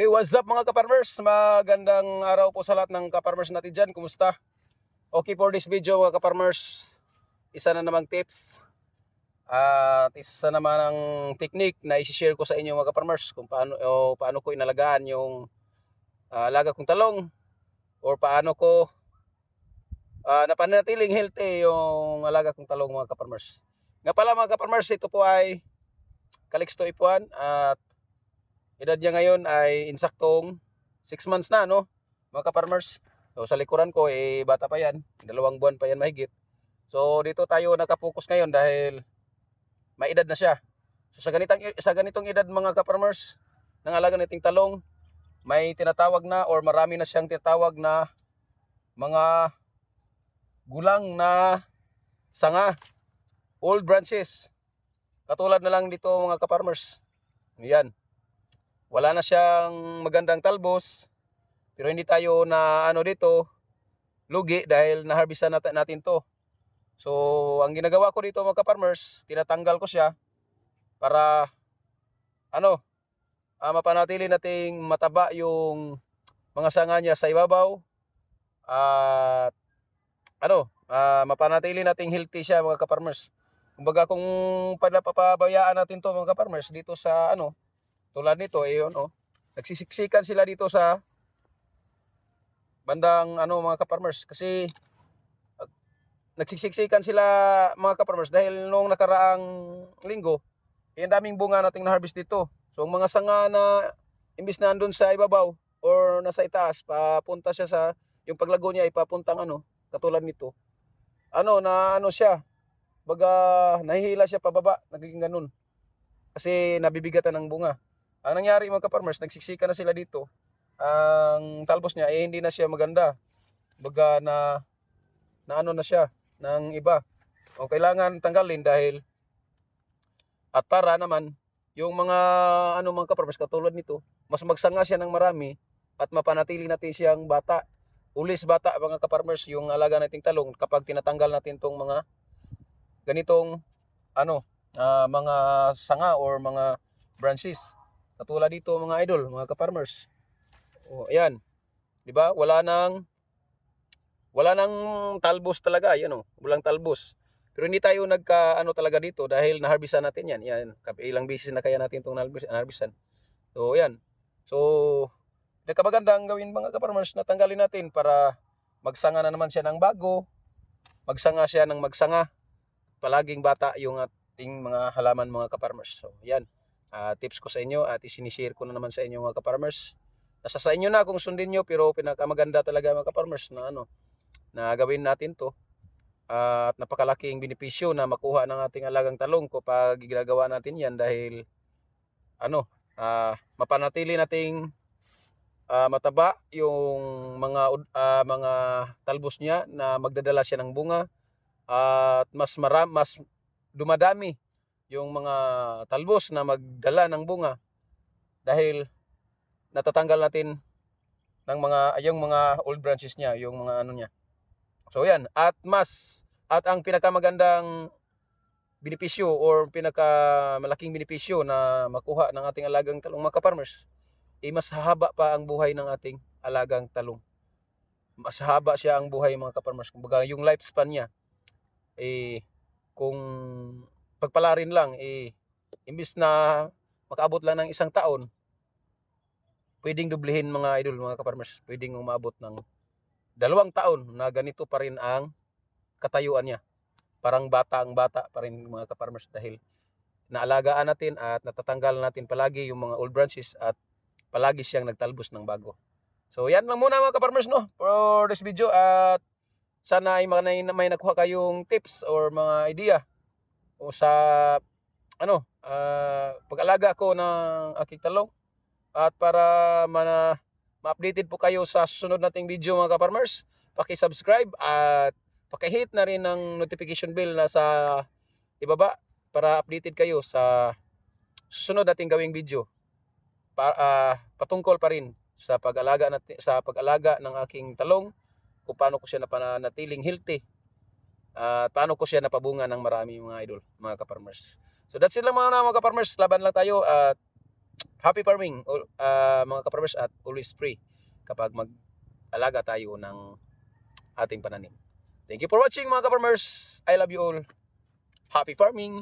Hey, what's up mga kaparmers? Magandang araw po sa lahat ng kaparmers natin dyan. Kumusta? Okay for this video mga kaparmers. Isa na namang tips. At isa naman ang technique na isi-share ko sa inyo mga kaparmers kung paano, o paano ko inalagaan yung ah, alaga kong talong or paano ko uh, napanatiling healthy yung alaga kong talong mga kaparmers. Nga pala mga kaparmers, ito po ay Calixto Ipuan at edad niya ngayon ay insaktong 6 months na, no? Mga ka-farmers. So, sa likuran ko, eh, bata pa yan. Dalawang buwan pa yan mahigit. So, dito tayo nakapokus ngayon dahil may edad na siya. So, sa ganitong, sa ganitong edad mga ka-farmers, ng alaga nating talong, may tinatawag na or marami na siyang tinatawag na mga gulang na sanga, old branches. Katulad na lang dito mga ka-farmers. Yan wala na siyang magandang talbos pero hindi tayo na ano dito lugi dahil naharbisan natin, natin to. So ang ginagawa ko dito mga farmers tinatanggal ko siya para ano uh, mapanatili nating mataba yung mga sanga niya sa ibabaw at ano uh, mapanatili nating healthy siya mga farmers kumbaga kung panapapabayaan natin to mga farmers dito sa ano tulad nito, eh, yun, oh. Nagsisiksikan sila dito sa bandang ano mga ka-farmers kasi uh, nagsiksiksikan sila mga ka-farmers dahil nung nakaraang linggo, eh, daming bunga nating na-harvest dito. So, ang mga sanga na imbis na andun sa ibabaw or nasa itaas, papunta siya sa yung paglago niya ay papuntang ano, katulad nito. Ano na ano siya, baga nahihila siya pababa, nagiging ganun. Kasi nabibigatan ng bunga. Ang nangyari mga ka-farmers, nagsiksika na sila dito. Ang talbos niya eh hindi na siya maganda. Baga na na ano na siya ng iba. O kailangan tanggalin dahil at para naman yung mga ano mga ka-farmers katulad nito, mas magsanga siya ng marami at mapanatili natin siyang bata. Ulis bata mga ka-farmers yung alaga nating talong kapag tinatanggal natin tong mga ganitong ano uh, mga sanga or mga branches Katulad dito mga idol, mga ka-farmers. Oh, ayan. 'Di ba? Wala nang wala nang talbos talaga, yan oh. Walang talbos. Pero hindi tayo nagka ano talaga dito dahil naharbisan natin yan. Yan, ilang beses na kaya natin itong naharbisan. So, yan. So, nagkabaganda ang gawin mga ka-farmers na tanggalin natin para magsanga na naman siya ng bago. Magsanga siya ng magsanga. Palaging bata yung ating mga halaman mga ka-farmers. So, yan uh, tips ko sa inyo at isinishare ko na naman sa inyo mga ka-farmers. Nasa sa inyo na kung sundin nyo pero pinakamaganda talaga mga ka-farmers na ano na gawin natin to uh, at napakalaking benepisyo na makuha ng ating alagang talong kapag ginagawa natin yan dahil ano uh, mapanatili nating uh, mataba yung mga uh, mga talbos niya na magdadala siya ng bunga at mas maram mas dumadami yung mga talbos na magdala ng bunga dahil natatanggal natin ng mga yung mga old branches niya, yung mga ano niya. So yan, at mas at ang pinakamagandang benepisyo or pinakamalaking benepisyo na makuha ng ating alagang talong mga farmers eh mas haba pa ang buhay ng ating alagang talong. Mas haba siya ang buhay mga kaparmers. Kumbaga yung lifespan niya eh kung pagpala rin lang, eh, imbis na makaabot lang ng isang taon, pwedeng dublihin mga idol, mga kaparmers. Pwedeng umabot ng dalawang taon na ganito pa rin ang katayuan niya. Parang bata ang bata pa rin mga kaparmers dahil naalagaan natin at natatanggal natin palagi yung mga old branches at palagi siyang nagtalbos ng bago. So yan lang muna mga kaparmers no for this video at sana ay may, may nakuha kayong tips or mga idea o sa ano, uh, pag-alaga ko ng aking talong at para mana ma-updated po kayo sa susunod nating video mga ka-farmers, paki-subscribe at paki-hit na rin ng notification bell na sa ibaba para updated kayo sa susunod nating gawing video. Pa, uh, patungkol pa rin sa pag-alaga natin sa pag-alaga ng aking talong kung paano ko siya napanatiling healthy at paano ko siya napabunga ng marami mga idol, mga kaparmers. So that's it lang mga, mga kaparmers. Laban lang tayo at happy farming ah, mga kaparmers at always pray kapag mag-alaga tayo ng ating pananim. Thank you for watching mga kaparmers. I love you all. Happy farming!